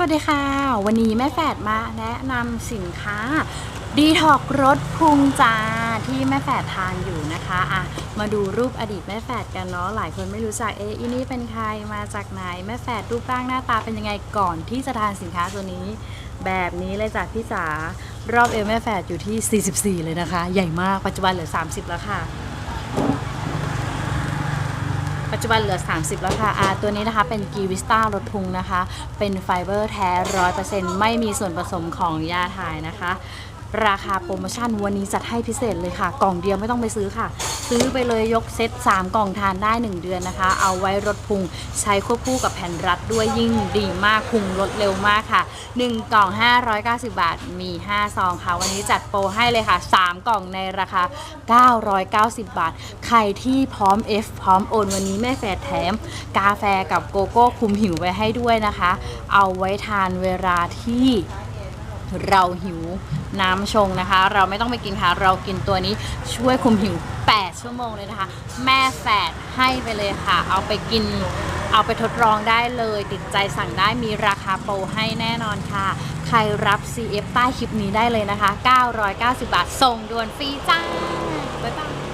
สวัสดีค่ะ วันนี้แม่แฝดมาแนะนำสินค้า ดีท็อกรสพุงจาที่แม่แฝดทานอยู่นะคะอะมาดูรูปอดีตแม่แฝดกันเนาะหลายคนไม่รู้จักเอะอีนี่เป็นใครมาจากไหนแม่แฝดรูปร่างหน้าตาเป็นยังไงก่อนที่จะทานสินค้าตัวนี้ แบบนี้เลยจ้ะพี่จ๋ารอบเอวแม่แฝดอยู่ที่ 44 เลยนะคะ ใหญ่มากปัจจุบันเหลือ 30 แล้วค่ะ ปัจจุบันเหลือ 30 แล้วค่ะอาตัวนี้นะคะเป็นกีวิสต้ารถพุงนะคะ เป็นไฟเบอร์แท้ร้อยเปอร์เซ็นต์ไม่มีส่วนผสมของยาถ่ายนะคะ ราคาโปรโมชั่นวันนี้จัดให้พิเศษเลยค่ะ กล่องเดียวไม่ต้องไปซื้อค่ะ ซื้อไปเลยยกเซต 3 กล่องทานได้ 1 เดือนนะคะ เอาไว้รถพุงใช้ควบคู่กับแผ่นรัดด้วยยิ่งดีมากพุงลดเร็วมากค่ะ 1 กล่อง 590 บาทมี 5 ซองค่ะ วันนี้จัดโปรให้เลยค่ะ 3 กล่องในราคา 990 บาท ใครที่พร้อม F พร้อมโอนวันนี้แม่แฟดแถม กาแฟกับโกโก้คุมหิวไว้ให้ด้วยนะคะ เอาไว้ทานเวลาที่ เราหิวน้ำชงนะคะ เราไม่ต้องไปกินค่ะ เรากินตัวนี้ช่วยคุมหิว 8 ชั่วโมงเลยนะคะ แม่แฝดให้ไปเลยค่ะ เอาไปกินเอาไปทดลองได้เลย ติดใจสั่งได้มีราคาโปรให้แน่นอนค่ะ ใครรับ CF ใต้คลิปนี้ได้เลยนะคะ 990 บาท ส่งด่วนฟรีจ้า บ๊ายบาย